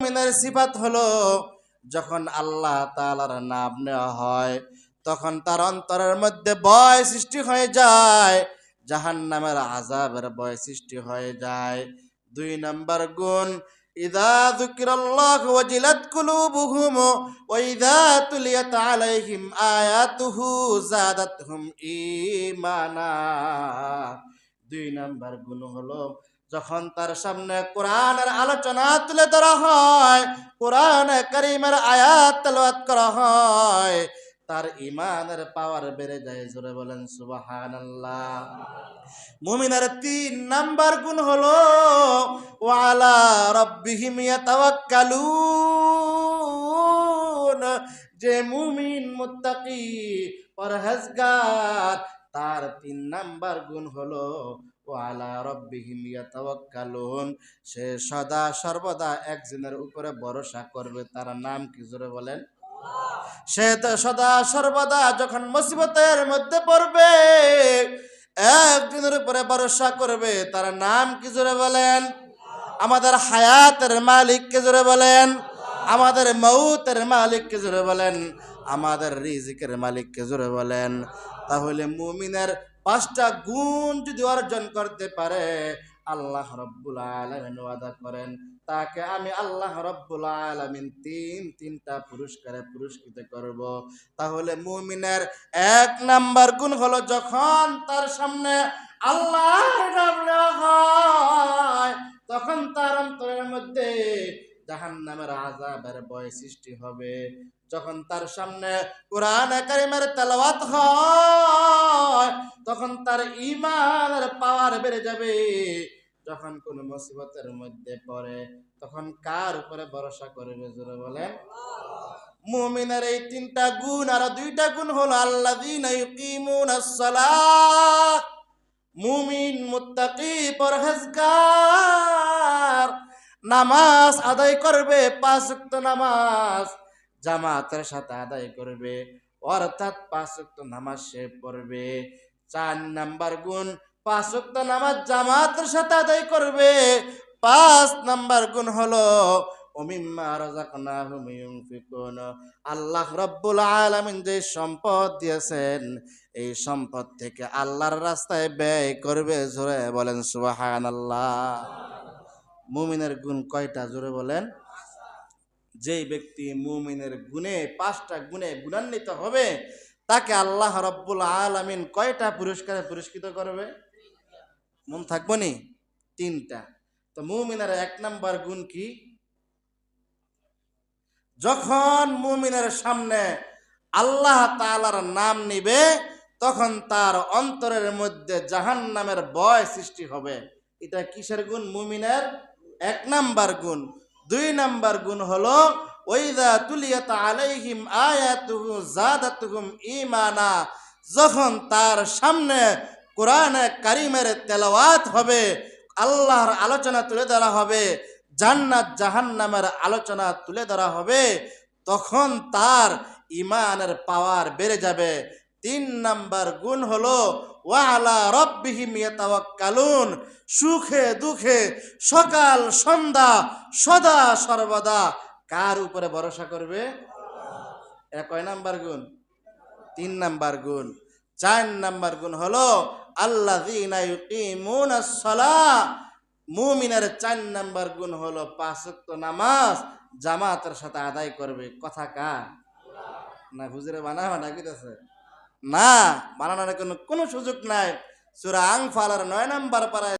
মুমিনের সিফাত হলো, যখন আল্লাহ তাআলার নাম নেওয়া হয়, তখন তার অন্তরের মধ্যে ভয় সৃষ্টি হয়ে যায়, জাহান্নামের আযাবের ভয় সৃষ্টি হয়ে যায়। দুই নাম্বার গুণ, ইদা যুকিরাল্লাহ ওয়াজিলাত কুলুবুহুম ওয়া ইদা তুলিয়াত আলাইহিম আয়াতুহু জাদাতহুম ঈমানা। দুই নাম্বার গুণ হলো যখন তার সামনে কোরআনের আলোচনা তুলে ধরা হয়, কোরআন করিমের আয়াত তেলাওয়াত করা হয়, তার ইমানের পাওয়ার বেড়ে যায়। জোরে বলেন, সুবহানাল্লাহ। মুমিনের তিন নাম্বার গুণ হলো ওয়ালা রব্বিহিম ইয়াতাওয়াক্কালুন। যে মুমিন, মুত্তাকি, পরহেজগার, তার তিন নাম্বার গুণ হলো সে সদা সর্বদা একজনের উপরে ভরসা করবে। তার নাম কি জোরে বলেন? সে তো সদা সর্বদা যখন মুসিবতের মধ্যে পড়বে, একজনের উপরে ভরসা করবে। তার নাম কি জোরে বলেন? আমাদের হায়াতের মালিক কে জোরে বলেন? আমাদের মৌতের মালিক কে জোরে বলেন? আমাদের রিজিকের মালিক কে জোরে বলেন? তাহলে মুমিনের পাঁচটা গুণ যদি অর্জন করতে পারে, আল্লাহ রব্বুল আলমিন ওয়াদা করেন, তাকে আমি আল্লাহ রব্বুল আলমিন তিন, তিনটা পুরস্কারে পুরস্কৃত করব। তাহলে মুমিনের এক নাম্বার গুণ হলো যখন তার সামনে আল্লাহ হয় জাহান নামের আজাবের ভয় সৃষ্টি হবে, যখন তার সামনে কোরআন কারিমের তেলাওয়াত হয়, তখন তার ইমানের পাওয়ার বেড়ে যাবে। যখন কোন মুসিবতের মধ্যে পড়ে, তখন কার উপরে ভরসা করবে জোরে বলেন? মুমিনের এই তিনটা গুণ আর দুইটা গুণ হলো সালাহ। মুমিন, মুত্তাকি, পরহেজগার নামাজ আদায় করবে, পাঁচ ওয়াক্ত নামাজ। জামাতের সাথে আদায় করবে, অর্থাৎ পাঁচ ওয়াক্ত নামাজ সে পড়বে। চার নাম্বার গুণ, পাঁচ নামাজ জামাতের সাথে আদায় করবে। পাঁচ নাম্বার গুণ হলো আল্লাহ রব্বুল আলামিন যে সম্পদ দিয়েছেন, এই সম্পদ থেকে আল্লাহর রাস্তায় ব্যয় করবে, জোরে বলেন সুবহানাল্লাহ। মুমিনের গুণ কয়টা? জোরে বলেন। যেই ব্যক্তি মুমিনের গুণে, পাঁচটা গুণে গুণান্বিত হবে, তাকে আল্লাহ রব্বুল আলামিন কয়টা পুরস্কারে পুরস্কৃত করবে? মন থাকব নি? তিনটা। তো মুমিনের এক নাম্বার গুণ কি? যখন মুমিনের সামনে আল্লাহ তালার নাম নিবে, তখন তার অন্তরের মধ্যে জাহান নামের ভয় সৃষ্টি হবে। এটা কিসের গুণ? মুমিনের এক নাম্বার গুণ। দুই নাম্বার গুণ হলো, ওইদা তুলিয়াত আলাইহিম আয়াতুহু জাদাতুহুম ঈমানা। যখন তার সামনে কোরআনে কারিমের তেলাওয়াত হবে, আল্লাহর আলোচনা তুলে ধরা হবে, জান্নাত জাহান্নামের আলোচনা তুলে ধরা হবে, তখন তার ইমানের পাওয়ার বেড়ে যাবে। তিন নাম্বার গুণ হলো ওয়ালা রব্বিহিম ইয়াতাওয়াক্কালুন। সুখে দুঃখে সকাল, সন্ধ্যা, সদা, সর্বদা। কার উপরে ভরসা করবে? এটা কয় নাম্বার গুণ? তিন নাম্বার গুণ। চার নাম্বার গুণ হলো সালাহ। মুমিনের চার নাম্বার গুণ হলো, পাঁচ নামাজ জামাতের সাথে আদায় করবে। কথা কার? না, হুজুরে বানা বানা কইতাছে। না বানানোর কোনো কোনো সুযোগ নাই। সুরা আংফালার নয় নাম্বার পাড়ায়